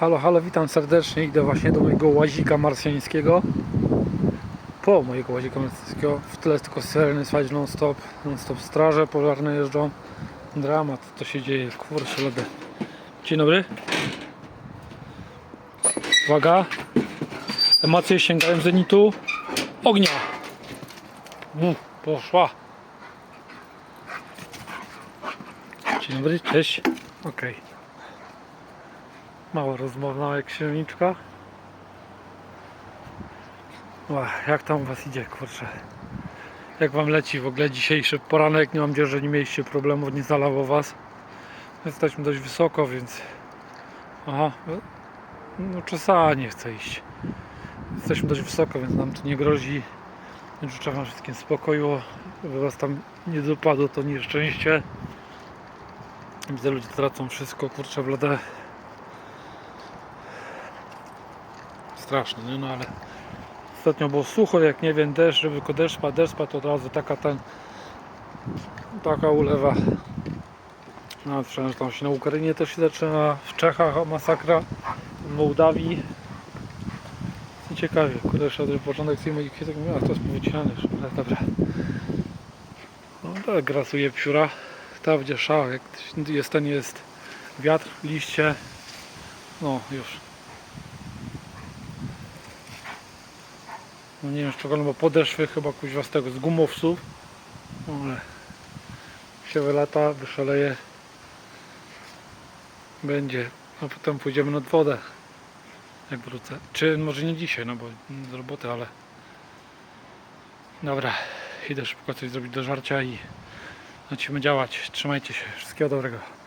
Halo, halo, witam serdecznie. Idę właśnie do mojego łazika marsjańskiego. Po mojego łazika marsjańskiego. W tyle jest tylko syreny słychać non stop. Non stop straże pożarne jeżdżą. Dramat, to się dzieje. Kurczę, lody. Dzień dobry. Uwaga. Emocje sięgają zenitu. Ognia. Mm, poszła. Dzień dobry, cześć. Okej. Mało rozmowna jak księżniczka. Ła, jak tam was idzie, kurczę? Jak wam leci w ogóle dzisiejszy poranek? Nie mam nadzieję, że nie mieliście problemów, nie zalało was. Jesteśmy dość wysoko, więc... Aha, no czasami nie chcę iść. Jesteśmy dość wysoko, więc nam to nie grozi. Życzę wam wszystkim spokoju, żeby was tam nie dopadło to nieszczęście. Widzę, ludzie tracą wszystko, kurczę, w Straszne, nie? No ale ostatnio było sucho, jak nie wiem, deszcz, żeby tylko deszcz padł, deszcz to od razu taka ten taka ulewa. No, że tam się na Ukrainie też się zaczyna, w Czechach masakra, w Mołdawii. I ciekawie, kurde, jeszcze ten początek tych moich kwiatek, a to jest powycinane ale dobra. No tak, grasuje psiura. Ta będzie szała, jak jest ten jest wiatr, liście. No już. No nie wiem z czego, no bo podeszwy chyba kuźwa z tego, z gumowców. No ale się wylata, wyszaleje. Będzie. A potem pójdziemy nad wodę. Jak wrócę. Czy może nie dzisiaj, no bo z roboty, ale. Dobra, idę szybko coś zrobić do żarcia i lecimy działać. Trzymajcie się. Wszystkiego dobrego.